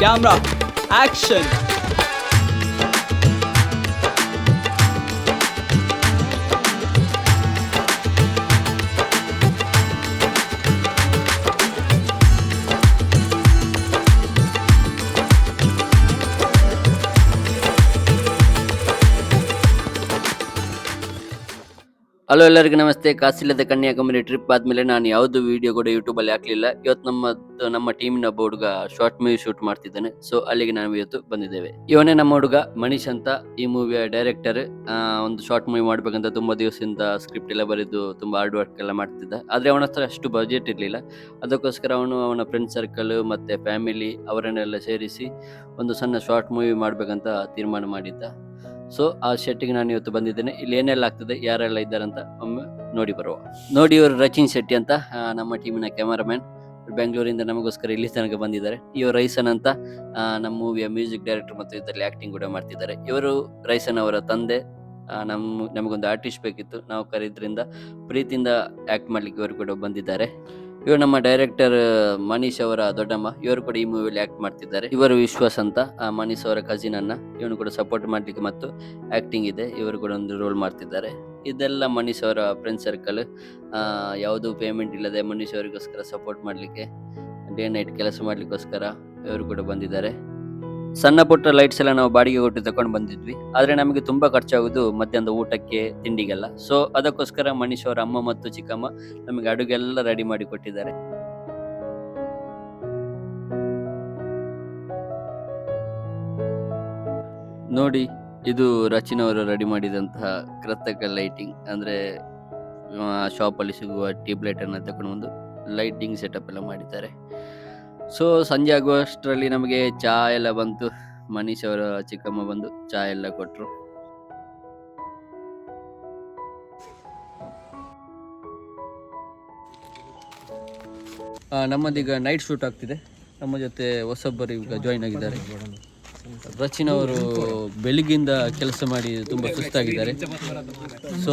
Camera action hello ಎಲ್ಲರಿಗೂ ನಮಸ್ತೆ. ಕಾಸಿಲ್ಲದ Kanyakumari trip ಆದ್ಮೇಲೆ ನಾನು ಯಾವ್ದು ವಿಡಿಯೋ ಕೂಡ ಯೂಟ್ಯೂಬ್ ಅಲ್ಲಿ ಹಾಕ್ಲಿಲ್ಲ. ಇವತ್ತು ನಮ್ಮ ನಮ್ಮ ಟೀಮಿನ ಒಬ್ಬ ಹುಡುಗ ಶಾರ್ಟ್ ಮೂವಿ ಶೂಟ್ ಮಾಡ್ತಿದ್ದಾನೆ. ಸೊ ಅಲ್ಲಿಗೆ ನಾವು ಇವತ್ತು ಬಂದಿದ್ದೇವೆ. ಇವನೇ ನಮ್ಮ ಹುಡುಗ ಮನೀಶ್ ಅಂತ. ಈ ಮೂವಿಯ ಡೈರೆಕ್ಟರ್ ಒಂದು ಶಾರ್ಟ್ ಮೂವಿ ಮಾಡ್ಬೇಕಂತ ತುಂಬಾ ದಿವಸದಿಂದ ಸ್ಕ್ರಿಪ್ಟ್ ಎಲ್ಲ ಬರೆದು ತುಂಬಾ ಹಾರ್ಡ್ ವರ್ಕ್ ಎಲ್ಲ ಮಾಡ್ತಿದ್ದ. ಆದರೆ ಅವನ ಹತ್ರ ಅಷ್ಟು ಬಜೆಟ್ ಇರಲಿಲ್ಲ. ಅದಕ್ಕೋಸ್ಕರ ಅವನು ಅವನ ಫ್ರೆಂಡ್ ಸರ್ಕಲ್ ಮತ್ತೆ ಫ್ಯಾಮಿಲಿ ಅವರನ್ನೆಲ್ಲ ಸೇರಿಸಿ ಒಂದು ಸಣ್ಣ ಶಾರ್ಟ್ ಮೂವಿ ಮಾಡ್ಬೇಕಂತ ತೀರ್ಮಾನ ಮಾಡಿದ್ದ. ಸೊ ಆ ಶೆಟ್ಟಿಗೆ ನಾನು ಇವತ್ತು ಬಂದಿದ್ದೇನೆ. ಇಲ್ಲಿ ಏನೆಲ್ಲ ಆಗ್ತದೆ, ಯಾರೆಲ್ಲ ಇದ್ದಾರೆ ಅಂತ ಒಮ್ಮೆ ನೋಡಿ ಬರುವ. ನೋಡಿ ಇವರು ರಚಿನ್ ಶೆಟ್ಟಿ ಅಂತ ನಮ್ಮ ಟೀಮಿನ ಕ್ಯಾಮರಾಮ್ಯಾನ್ ಬೆಂಗಳೂರಿಂದ ನಮಗೋಸ್ಕರ ಇಲ್ಲಿ ತನಕ ಬಂದಿದ್ದಾರೆ. ಇವರು ರೈಸನ್ ಅಂತ ನಮ್ಮ ಮೂವಿಯ ಮ್ಯೂಸಿಕ್ ಡೈರೆಕ್ಟರ್ ಮತ್ತು ಇದರಲ್ಲಿ ಆಕ್ಟಿಂಗ್ ಕೂಡ ಮಾಡ್ತಿದ್ದಾರೆ. ಇವರು ರೈಸನ್ ಅವರ ತಂದೆ. ನಮ್ಮ ನಮಗೊಂದು ಆರ್ಟಿಸ್ಟ್ ಬೇಕಿತ್ತು. ನಾವು ಕರೀದ್ರಿಂದ ಪ್ರೀತಿಯಿಂದ ಆಕ್ಟ್ ಮಾಡ್ಲಿಕ್ಕೆ ಇವರು ಕೂಡ ಬಂದಿದ್ದಾರೆ. ಇವರು ನಮ್ಮ ಡೈರೆಕ್ಟರ್ ಮನೀಶ್ ಅವರ ದೊಡ್ಡಮ್ಮ ಇವರು ಕೂಡ ಈ ಮೂವಿಯಲ್ಲಿ ಆಕ್ಟ್ ಮಾಡ್ತಿದ್ದಾರೆ. ಇವರು ವಿಶ್ವಾಸ್ ಅಂತ ಆ, ಮನೀಶ್ ಅವರ ಕಸಿನ್ ಅನ್ನ ಇವನು ಕೂಡ ಸಪೋರ್ಟ್ ಮಾಡ್ಲಿಕ್ಕೆ ಮತ್ತು ಆಕ್ಟಿಂಗ್ ಇದೆ ಇವರು ಕೂಡ ಒಂದು ರೋಲ್ ಮಾಡ್ತಿದ್ದಾರೆ. ಇದೆಲ್ಲ ಮನೀಶ್ ಅವರ ಫ್ರೆಂಡ್ ಸರ್ಕಲ್ ಯಾವುದು ಪೇಮೆಂಟ್ ಇಲ್ಲದೆ ಮನೀಶ್ ಅವರಿಗೋಸ್ಕರ ಸಪೋರ್ಟ್ ಮಾಡಲಿಕ್ಕೆ ಡೇ ನೈಟ್ ಕೆಲಸ ಮಾಡ್ಲಿಕ್ಕೋಸ್ಕರ ಇವರು ಕೂಡ ಬಂದಿದ್ದಾರೆ. ಸಣ್ಣ ಪುಟ್ಟ ಲೈಟ್ಸ್ ಎಲ್ಲ ನಾವು ಬಾಡಿಗೆ ಕೊಟ್ಟು ತಕೊಂಡು ಬಂದಿದ್ವಿ. ಆದರೆ ನಮಗೆ ತುಂಬಾ ಖರ್ಚಾಗೋದು ಮಧ್ಯಾಹ್ನದ ಊಟಕ್ಕೆ, ತಿಂಡಿಗೆಲ್ಲ. ಸೊ ಅದಕ್ಕೋಸ್ಕರ ಮನೀಶ್ ಅವರ, ಅಮ್ಮ ಮತ್ತು ಚಿಕ್ಕಮ್ಮ ನಮಗೆ ಅಡುಗೆಲ್ಲ ರೆಡಿ ಮಾಡಿ ಕೊಟ್ಟಿದ್ದಾರೆ. ನೋಡಿ, ಇದು ರಚಿನವರು ರೆಡಿ ಮಾಡಿದಂತಹ ಕೃತಕ ಲೈಟಿಂಗ್ ಅಂದ್ರೆ ಶಾಪ್ ಅಲ್ಲಿ ಸಿಗುವ ಟ್ಯೂಬ್ ಲೈಟ್ ಅನ್ನ ತಕೊಂಡು ಬಂದು ಲೈಟಿಂಗ್ ಸೆಟಪ್ ಎಲ್ಲ ಮಾಡಿದ್ದಾರೆ. ಸೊ ಸಂಜೆ ಆಗುವಷ್ಟರಲ್ಲಿ ನಮಗೆ ಚಾ ಎಲ್ಲ ಬಂತು. ಮನೀಶ್ ಅವರ, ಚಿಕ್ಕಮ್ಮ ಬಂದು ಚಾ ಎಲ್ಲ ಕೊಟ್ಟರು ನಮ್ಮದೀಗ ನೈಟ್ ಶೂಟ್ ಆಗ್ತಿದೆ. ನಮ್ಮ ಜೊತೆ ಹೊಸೊಬ್ಬರು ಈಗ ಜಾಯಿನ್ ಆಗಿದ್ದಾರೆ. ರಚಿನ್ ಅವರು ಬೆಳಿಗ್ಗಿಂದ ಕೆಲಸ ಮಾಡಿ ತುಂಬಾ ಸುಸ್ತಾಗಿದ್ದಾರೆ. ಸೊ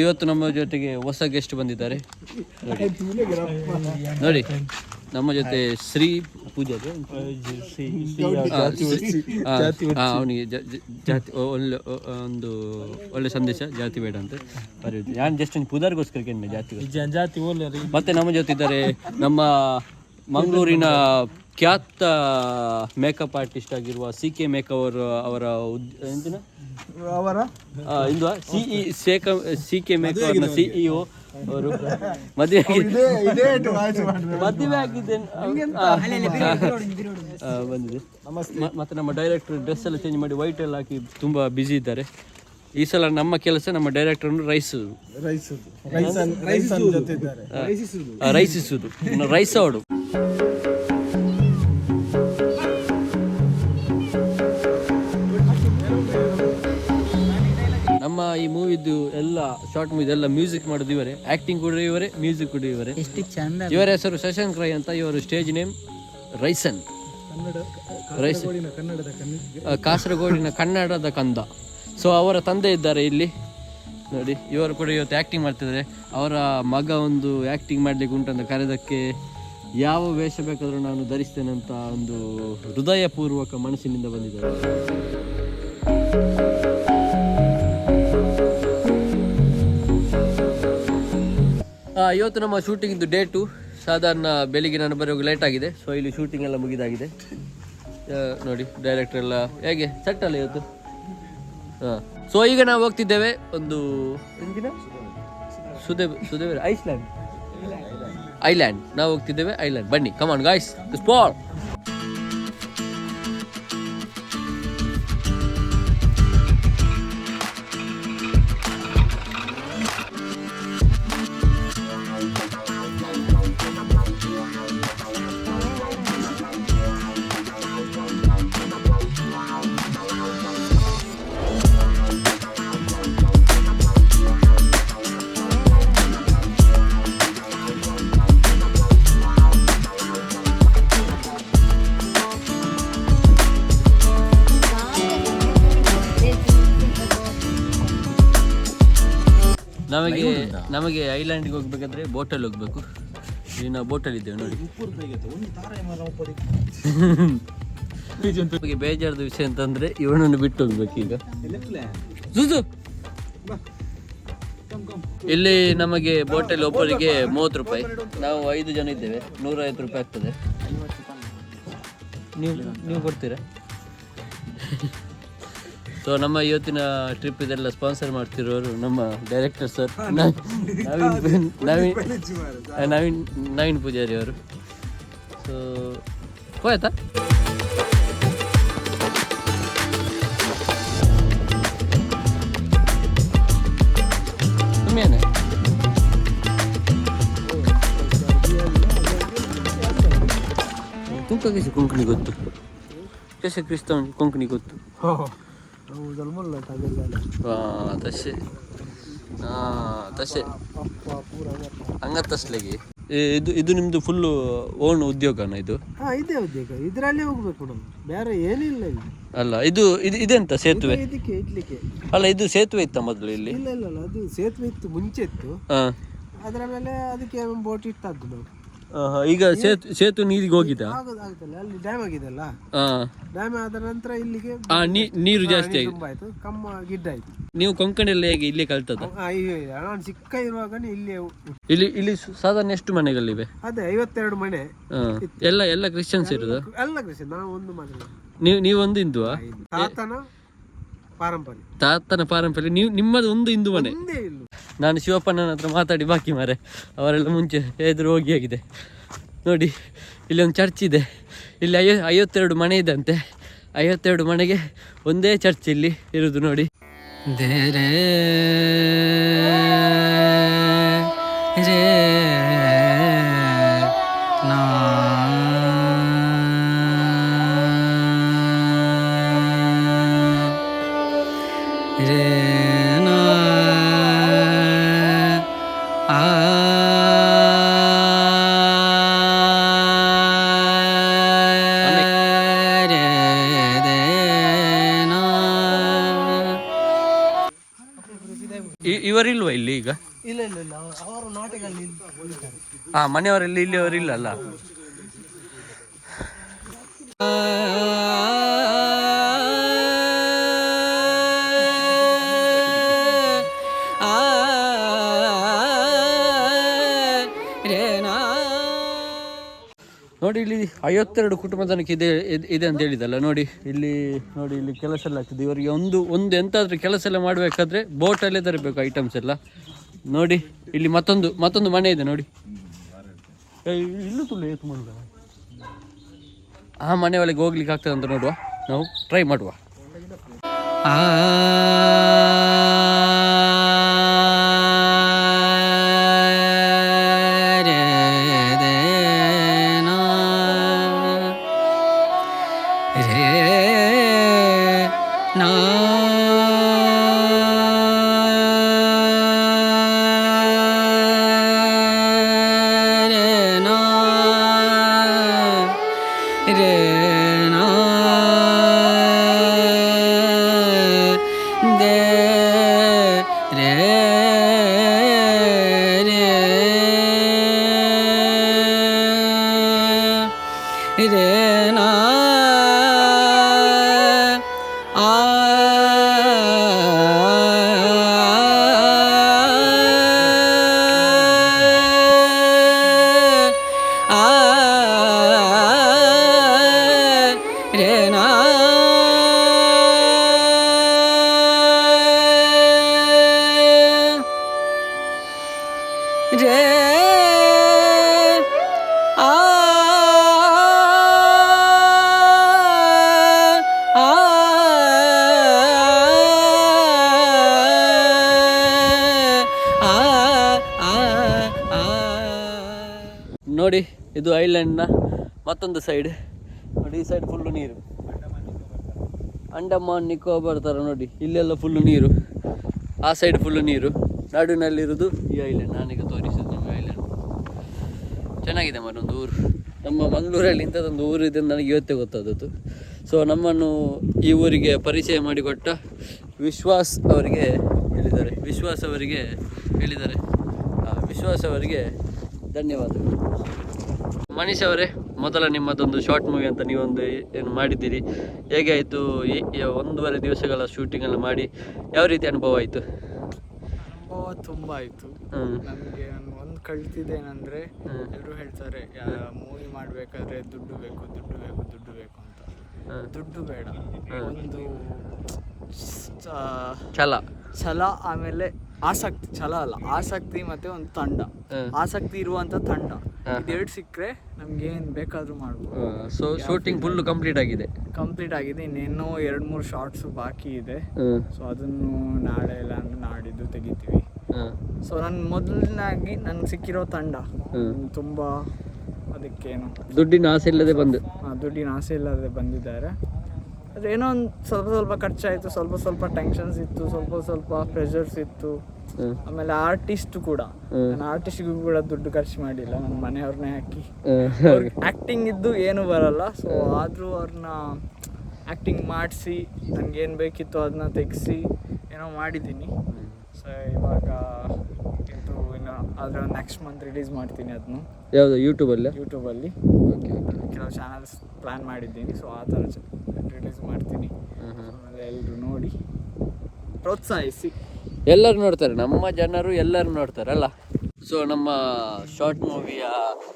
ಇವತ್ತು ನಮ್ಮ ಜೊತೆಗೆ ಹೊಸ ಗೆಸ್ಟ್ ಬಂದಿದ್ದಾರೆ. ನೋಡಿ. ನಮ್ಮ ಜೊತೆ ಶ್ರೀ ಪೂಜೆ ಅವನಿಗೆ ಜಾತಿ ಒಳ್ಳೆ ಒಂದು ಒಳ್ಳೆ ಸಂದೇಶ ಜಾತಿ ಬೇಡ ಅಂತ ನಾನು ಜಸ್ಟ್ ಒಂದು ಪುದಾರ್ಗೋಸ್ಕರ ಕೇಳಿದೆ ಜಾತಿ ಜಾತಿ ಮತ್ತೆ ನಮ್ಮ ಜೊತೆ ಇದ್ದಾರೆ ನಮ್ಮ ಮಂಗಳೂರಿನ ಖ್ಯಾತ ಮೇಕಪ್ ಆರ್ಟಿಸ್ಟ್ ಆಗಿರುವ ಸಿ ಕೆ ಮೇಕವರ್ ಅವರ ಉದ್- ಎಂತಿನ ಅವರ? ಇಂದ ಸಿಇ ಸಿ ಕೆ ಮೇಕವರ್ನ ಸಿಇಒ ಅವರು ಮದುವೆ ಬಂದಿದೆ. ಮತ್ತೆ ನಮ್ಮ ಡೈರೆಕ್ಟರ್ ಡ್ರೆಸ್ ಎಲ್ಲ ಚೇಂಜ್ ಮಾಡಿ ವೈಟ್ ಎಲ್ಲ ಹಾಕಿ ತುಂಬಾ ಬ್ಯುಸಿ ಇದ್ದಾರೆ. ಈ ಸಲ ನಮ್ಮ ಕೆಲಸ ನಮ್ಮ ಡೈರೆಕ್ಟರ್ ರೈಸ್. ರೈಸಿಸುವುದು ರೈಸ್ ಅವಡು ಈ ಮೂವಿದು ಎಲ್ಲ ಶಾರ್ಟ್ ಮೂವಿ ಎಲ್ಲ ಮ್ಯೂಸಿಕ್ ಮಾಡೋದು ಇವರೇ. ಆಕ್ಟಿಂಗ್ ಕೂಡ ಇವರೇ ಮ್ಯೂಸಿಕ್ ಕೂಡ ಇವರೇ. ಎಷ್ಟು ಚಂದ ಇವರ ಹೆಸರು ಶಶಾಂಕ್ ರೈ ಅಂತ ಇವರು ಸ್ಟೇಜ್ ನೇಮ್ ರೈಸನ್. ರೈಸ್ ಕಾಸರಗೋಡಿನ ಕನ್ನಡದ ಕಂದ. ಸೊ ಅವರ ತಂದೆ ಇದ್ದಾರೆ ಇಲ್ಲಿ. ನೋಡಿ ಇವರು ಕೂಡ ಇವತ್ತು ಆ್ಯಕ್ಟಿಂಗ್ ಮಾಡ್ತಿದ್ದಾರೆ. ಅವರ ಮಗ ಒಂದು ಆ್ಯಕ್ಟಿಂಗ್ ಮಾಡ್ಲಿಕ್ಕೆ ಉಂಟಂತ ಕರೆದಕ್ಕೆ ಯಾವ ವೇಷ ಬೇಕಾದರೂ ನಾನು ಧರಿಸ್ತೇನೆ ಅಂತ ಒಂದು ಹೃದಯಪೂರ್ವಕ ಮನಸ್ಸಿನಿಂದ ಬಂದಿದ್ದಾರೆ. ಇವತ್ತು ನಮ್ಮ ಶೂಟಿಂಗ್ ಇದು ಡೇಟು ಸಾಧಾರಣ ಬೆಳಿಗ್ಗೆ ನಾನು ಬರುವಾಗ ಲೇಟ್ ಆಗಿದೆ. ಸೊ ಇಲ್ಲಿ ಶೂಟಿಂಗ್ ಎಲ್ಲ ಮುಗಿದಾಗಿದೆ. ನೋಡಿ ಡೈರೆಕ್ಟರ್ ಎಲ್ಲ ಹೇಗೆ? ಸೆಟ್ ಅಲ್ಲ ಇವತ್ತು? ಹಾಂ ಸೊ ಈಗ ನಾವು ಹೋಗ್ತಿದ್ದೇವೆ ಒಂದು ಸುದೇವ್ ಸುದೇವ್ ಐಸ್ಲ್ಯಾಂಡ್. ಐಲ್ಯಾಂಡ್. ನಾವು ಹೋಗ್ತಿದ್ದೇವೆ ಐಲ್ಯಾಂಡ್. ಬನ್ನಿ ಕಮಾನ್ ಗಾಯ್ಸ್ ಸ್ಪಾಲ್ ನಮಗೆ ಐಲ್ಯಾಂಡಿಗೆ ಹೋಗ್ಬೇಕಾದ್ರೆ ಬೋಟಲ್ಲಿ ಹೋಗ್ಬೇಕು. ಇಲ್ಲಿ ನಾವು ಬೋಟಲ್ಲಿ ಇದ್ದೇವೆ ನೋಡಿ. ನಮಗೆ ಬೇಜಾರದ ವಿಷಯ ಅಂತಂದ್ರೆ ಇವನನ್ನು ಬಿಟ್ಟು ಹೋಗ್ಬೇಕು ಈಗ. ಇಲ್ಲಿ ನಮಗೆ ಬೋಟಲ್ ಒಬ್ಬರಿಗೆ ಮೂವತ್ತು ರೂಪಾಯಿ. ನಾವು ಐದು ಜನ ಇದ್ದೇವೆ. ನೂರೈವತ್ತು ರೂಪಾಯಿ ಆಗ್ತದೆ. ನೀವು ನೀವು ಕೊಡ್ತೀರಾ? ಸೊ ನಮ್ಮ ಇವತ್ತಿನ ಟ್ರಿಪ್ ಇದೆಲ್ಲ ಸ್ಪಾನ್ಸರ್ ಮಾಡ್ತಿರೋರು ನಮ್ಮ ಡೈರೆಕ್ಟರ್ ಸರ್ ನವೀನ್ ನವೀನ್ ನವೀನ್ ನವೀನ್ ಪೂಜಾರಿ ಅವರು. ಸೊ ಹೋಯ್ತಾ? ಸುಮ್ಮನೆ ಕುಂಕಕ್ಕೆ ಕೊಂಕಣಿ ಗೊತ್ತು. ಕೆಸ ಕ್ರಿಸ್ತವನ್ ಕೊಂಕಣಿ ಗೊತ್ತು हा तसे हा तसे ಹಂಗತ್ತ ಅಸ್ಲಿಗೆ ಇದು ಇದು ನಿಮ್ದು ಫುಲ್ಲು ಓನ್ ಉದ್ಯೋಗನ ಇದು ಹಾ ಇದೇ ಉದ್ಯೋಗ ಇದ್ರಲ್ಲೇ ಹೋಗ್ಬೇಕು ನಾವು ಬೇರೆ ಏನಿಲ್ಲ ಇಲ್ಲಿ ಅಲ್ಲ ಇದು ಇದು ಇದೆಂತ ಸೇತುವೆ ಇದಕ್ಕೆ ಇಡ್ಲಿಕ್ಕೆ ಅಲ್ಲ ಇದು ಸೇತುವೆ ಇತ್ತ ಮೊದಲು ಇಲ್ಲಿ ಇಲ್ಲ ಇಲ್ಲ ಇಲ್ಲ ಅದು ಸೇತುವೆ ಇತ್ತು ಮುಂಚೆ ಇತ್ತು ಹಾ ಅದರ ಮೇಲೆ ಅದಕ್ಕೆ ಬೋಟ್ ಇಟ್ಟದ್ದು ನಾವು ಆಹಾ, ಈಗ ಸೇತು ಸೇತು ನೀರಿಗೆ ಹೋಗಿದ ಆಗೋದು ಆಗ್ತಲ್ಲ ಅಲ್ಲಿ ಡ್ಯಾಮ್ ಆಗಿದೆಲ್ಲ ಡ್ಯಾಮ್ ಆದ ನಂತರ ಇಲ್ಲಿಗೆ ನೀರು ಜಾಸ್ತಿ ಆಗಿ ತುಂಬ ಆಯ್ತು ಕಮ್ಮ ಗಿಡ್ಡ ಆಯ್ತು. ನೀವು ಕೊಂಕಣಿಯಲ್ಲಿ ಹೇಗೆ ಇಲ್ಲಿ ಕಲ್ತದ ನಾನು ಚಿಕ್ಕ ಇರುವಾಗ ಇಲ್ಲಿ ಇಲ್ಲಿ ಇಲ್ಲಿ ಸಾಧಾರಣ ಎಷ್ಟು ಮನೆಗಳಿವೆ? ಅದೇ ಐವತ್ತೆರಡು ಮನೆ. ಎಲ್ಲ ಎಲ್ಲ ಕ್ರಿಶ್ಚಿಯನ್ಸ್ ಇರೋದು? ಎಲ್ಲ ಕ್ರಿಶ್ಚಿಯನ್ ನಾವು ಒಂದು ಮನೆ. ನೀವು ನೀವೊಂದು ಹಿಂದುವಾ ತಾತನ ಪಾರಂಪರ್ಯ. ತಾತನ ಪಾರಂಪರ್ಯ. ನೀವು ನಿಮ್ಮದು ಒಂದು ಹಿಂದೂ ಮನೆ ಒಂದೇ ಇಲ್ಲ. ನಾನು ಶಿವಪ್ಪನ ಹತ್ರ ಮಾತಾಡಿ ಬಾಕಿ ಮಾರೆ. ಅವರೆಲ್ಲ ಮುಂಚೆ ಎದುರು ಹೋಗಿ ಆಗಿದೆ. ನೋಡಿ ಇಲ್ಲಿ ಒಂದು ಚರ್ಚ್ ಇದೆ. ಇಲ್ಲಿ ಐವ ಐವತ್ತೆರಡು ಮನೆ ಇದಂತೆ. ಐವತ್ತೆರಡು ಮನೆಗೆ ಒಂದೇ ಚರ್ಚ್ ಇಲ್ಲಿ ಇರುವುದು ನೋಡಿ. ದೇರೇ ಹಾ ಮನೆಯವರೆಲ್ಲ ಇಲ್ಲಿಯವರು ಇಲ್ಲ ಅಲ್ಲ ನೋಡಿ ಇಲ್ಲಿ ಐವತ್ತೆರಡು ಕುಟುಂಬ ತನಕ ಇದೆ, ಇದ್- ಅಂತ ಹೇಳಿದಲ್ಲ, ನೋಡಿ, ಇಲ್ಲಿ ನೋಡಿ, ಇಲ್ಲಿ ಕೆಲಸ ಎಲ್ಲ ಆಗ್ತದೆ. ಇವರಿಗೆ ಒಂದು ಒಂದು ಎಂತಾದ್ರೂ ಕೆಲಸ ಎಲ್ಲ ಮಾಡಬೇಕಾದ್ರೆ ಬೋಟಲ್ಲೇ ತರಬೇಕು ಐಟಮ್ಸ್ ಎಲ್ಲ. ನೋಡಿ, ಇಲ್ಲಿ ಮತ್ತೊಂದು ಮತ್ತೊಂದು ಮನೆ ಇದೆ, ನೋಡಿ. ಇಲ್ಲೂ ಏತು ಆ ಮನೆ ಒಳಗೆ ಹೋಗ್ಲಿಕ್ಕೆ ಆಗ್ತದೆ ಅಂತ ನೋಡುವ. ನಾವು ಟ್ರೈ ಮಾಡುವ. ರೇ ರೇ ನಾ ಇದು ಐಲ್ಯಾಂಡ್ನ ಮತ್ತೊಂದು ಸೈಡ್ ನೋಡಿ, ಈ ಸೈಡ್ ಫುಲ್ಲು ನೀರು. ಅಂಡಮಾನ್, ನಿಕೋಬಾರ್ ಥರ ನೋಡಿ, ಇಲ್ಲೆಲ್ಲ ಫುಲ್ಲು ನೀರು. ಆ ಸೈಡ್ ಫುಲ್ಲು ನೀರು. ನಡುವಿನಲ್ಲಿರೋದು ಈ ಐಲ್ಯಾಂಡ್ ನಾನೀಗ ತೋರಿಸಿದ್ದು ನಿಮಗೆ ಐಲ್ಯಾಂಡ್ ಚೆನ್ನಾಗಿದೆ ಮರೊಂದು ಊರು. ನಮ್ಮ ಮಂಗಳೂರಲ್ಲಿ ಇಂಥದ್ದೊಂದು ಊರು ಇದೆ ಅಂತ ನನಗೆ ಇವತ್ತೇ ಗೊತ್ತಾದದ್ದು. ಸೊ ನಮ್ಮನ್ನು ಈ ಊರಿಗೆ ಪರಿಚಯ ಮಾಡಿಕೊಟ್ಟ ವಿಶ್ವಾಸ್ ಅವರಿಗೆ ಹೇಳಿದ್ದಾರೆ. ವಿಶ್ವಾಸ್ ಅವರಿಗೆ ಹೇಳಿದ್ದಾರೆ. ವಿಶ್ವಾಸ್ ಅವರಿಗೆ ಧನ್ಯವಾದಗಳು. ಮನೀಶ್ ಅವರೇ ಮೊದಲ ನಿಮ್ಮದೊಂದು ಶಾರ್ಟ್ ಮೂವಿ ಅಂತ ನೀವೊಂದು ಏನು ಮಾಡಿದ್ದೀರಿ. ಹೇಗೆ ಆಯಿತು? ಒಂದೂವರೆ ದಿವಸಗಳ ಶೂಟಿಂಗ್ ಎಲ್ಲ ಮಾಡಿ ಯಾವ ರೀತಿ ಅನುಭವ ಆಯಿತು? ಅನುಭವ ತುಂಬ ಆಯಿತು. ನಮಗೆ ಒಂದು ಕಳ್ತಿದೆ ಏನಂದರೆ ಎಲ್ಲರೂ ಹೇಳ್ತಾರೆ ಮೂವಿ ಮಾಡಬೇಕಾದ್ರೆ ದುಡ್ಡು ಬೇಕು ದುಡ್ಡು ಬೇಕು ದುಡ್ಡು ಬೇಕು ಅಂತ. ದುಡ್ಡು ಬೇಡ. ಒಂದು ಛಲ. ಛಲ ಆಮೇಲೆ ಆಸಕ್ತಿ ಛಲ ಅಲ್ಲ ಆಸಕ್ತಿ ಮತ್ತೆ ಒಂದು ತಂಡ. ಆಸಕ್ತಿ ಇರುವಂತ ತಂಡ. ಇದೆರಡು ಸಿಕ್ಕರೆ ನಮ್ಗೆ ಏನು ಬೇಕಾದ್ರೂ ಮಾಡ್ಬೋದು. ಸೊ ಶೂಟಿಂಗ್ ಫುಲ್ ಕಂಪ್ಲೀಟ್ ಆಗಿದೆ. ಕಂಪ್ಲೀಟ್ ಆಗಿದೆ. ಇನ್ನೇನೋ ಎರಡು ಮೂರು ಶಾರ್ಟ್ಸ್ ಬಾಕಿ ಇದೆ. ಸೊ ಅದನ್ನು ನಾಳೆ ಇಲ್ಲ ಅಂದ್ರೆ ನಾಡಿದ್ದು ತೆಗಿತೀವಿ. ಸೊ ನನ್ನ ಮೊದಲನಾಗಿ ನನ್ಗೆ ಸಿಕ್ಕಿರೋ ತಂಡ. ತುಂಬಾ ಅದಕ್ಕೇನು. ದುಡ್ಡಿನ ಆಸೆ ಇಲ್ಲದೆ ಬಂದು. ದುಡ್ಡಿನ ಆಸೆ ಇಲ್ಲದೆ ಬಂದಿದ್ದಾರೆ. ಅದೇನೋ ಏನೋ ಒಂದು ಸ್ವಲ್ಪ ಸ್ವಲ್ಪ ಖರ್ಚಾಯಿತು ಸ್ವಲ್ಪ ಸ್ವಲ್ಪ ಟೆನ್ಷನ್ಸ್ ಇತ್ತು ಸ್ವಲ್ಪ ಸ್ವಲ್ಪ ಪ್ರೆಷರ್ಸ್ ಇತ್ತು. ಆಮೇಲೆ ಆರ್ಟಿಸ್ಟ್ ಕೂಡ. ನಾನು ಆರ್ಟಿಸ್ಟ್ಗೂ ಕೂಡ ದುಡ್ಡು ಖರ್ಚು ಮಾಡಿಲ್ಲ ನನ್ನ ಮನೆಯವ್ರನ್ನೇ ಹಾಕಿ. ಆಕ್ಟಿಂಗ್ ಇದ್ದು ಏನು ಬರಲ್ಲ ಸೊ ಆದರೂ ಅವ್ರನ್ನ ಆ್ಯಕ್ಟಿಂಗ್ ಮಾಡಿಸಿ ನನಗೇನು ಬೇಕಿತ್ತು ಅದನ್ನ ತೆಗೆಸಿ ಏನೋ ಮಾಡಿದ್ದೀನಿ ಸೊ ಇವಾಗ ಇದು ಇನ್ನು ಆದರೆ ನೆಕ್ಸ್ಟ್ ಮಂತ್ ರಿಲೀಸ್ ಮಾಡ್ತೀನಿ ಅದನ್ನು ಯಾವುದು ಯೂಟ್ಯೂಬಲ್ಲಿ ಯೂಟ್ಯೂಬಲ್ಲಿ ಕೆಲವು ಚಾನಲ್ಸ್ ಪ್ಲ್ಯಾನ್ ಮಾಡಿದ್ದೀನಿ ಸೊ ಆ ಥರ ರಿಲೀಸ್ ಮಾಡ್ತೀನಿ. ಆಮೇಲೆ ಎಲ್ಲರೂ ನೋಡಿ ಪ್ರೋತ್ಸಾಹಿಸಿ. ಎಲ್ಲರೂ ನೋಡ್ತಾರೆ, ನಮ್ಮ ಜನರು ಎಲ್ಲರೂ ನೋಡ್ತಾರಲ್ಲ ಸೊ ನಮ್ಮ ಶಾರ್ಟ್ ಮೂವಿಯ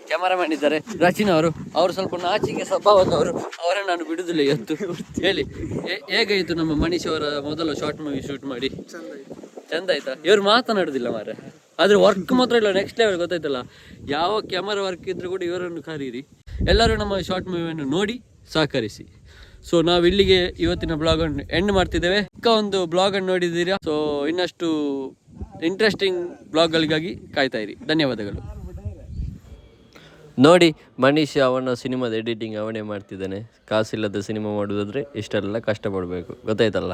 ಕ್ಯಾಮರಾಮನ್ ಇದ್ದಾರೆ, ರಚಿನ್ ಅವರು. ಅವರು ಸ್ವಲ್ಪ ನಾಚಿಕೆ ಸ್ವಭಾವದವರು. ಅವರನ್ನು ನಾನು ಬಿಡುದಿಲ್ಲ ಇವತ್ತು ಹೇಳಿ. ಹೇಗಾಯಿತು ನಮ್ಮ ಮನೀಶ್ ಅವರ ಮೊದಲ ಶಾರ್ಟ್ ಮೂವಿ ಶೂಟ್ ಮಾಡಿ? ಚಂದ ಆಯ್ತಾ? ಇವ್ರು ಮಾತನಾಡುದಿಲ್ಲ ಮಾರೆ ಆದ್ರೆ ವರ್ಕ್ ಮಾತ್ರ ಇಲ್ಲ ನೆಕ್ಸ್ಟ್ ಲೆವೆಲ್ ಗೊತ್ತಾಯ್ತಲ್ಲ. ಯಾವ ಕ್ಯಾಮರಾ ವರ್ಕ್ ಇದ್ರೂ ಕೂಡ ಇವರನ್ನು ಕರೀರಿ. ಎಲ್ಲರೂ ನಮ್ಮ ಶಾರ್ಟ್ ಮೂವಿಯನ್ನು ನೋಡಿ ಸಹಕರಿಸಿ. ಸೊ ನಾವು ಇಲ್ಲಿಗೆ ಇವತ್ತಿನ ಬ್ಲಾಗ್ ಅನ್ನು ಎಂಡ್ ಮಾಡ್ತಿದ್ದೇವೆ. ಚಿಕ್ಕ ಒಂದು ಬ್ಲಾಗ್ ಅನ್ನು ನೋಡಿದ್ದೀರಾ? ಸೊ ಇನ್ನಷ್ಟು ಇಂಟ್ರೆಸ್ಟಿಂಗ್ ಬ್ಲಾಗ್ಗಳಿಗಾಗಿ ಕಾಯ್ತಾ ಇರಿ. ಧನ್ಯವಾದಗಳು. ನೋಡಿ ಮನೀಶ್ ಅವನ ಸಿನಿಮಾದ ಎಡಿಟಿಂಗ್ ಅವನೇ ಮಾಡ್ತಿದ್ದಾನೆ. ಕಾಸಿಲ್ಲದ ಸಿನಿಮಾ ಮಾಡೋದಾದ್ರೆ ಇಷ್ಟೆಲ್ಲ ಕಷ್ಟಪಡಬೇಕು. ಗೊತ್ತಾಯ್ತಲ್ಲ?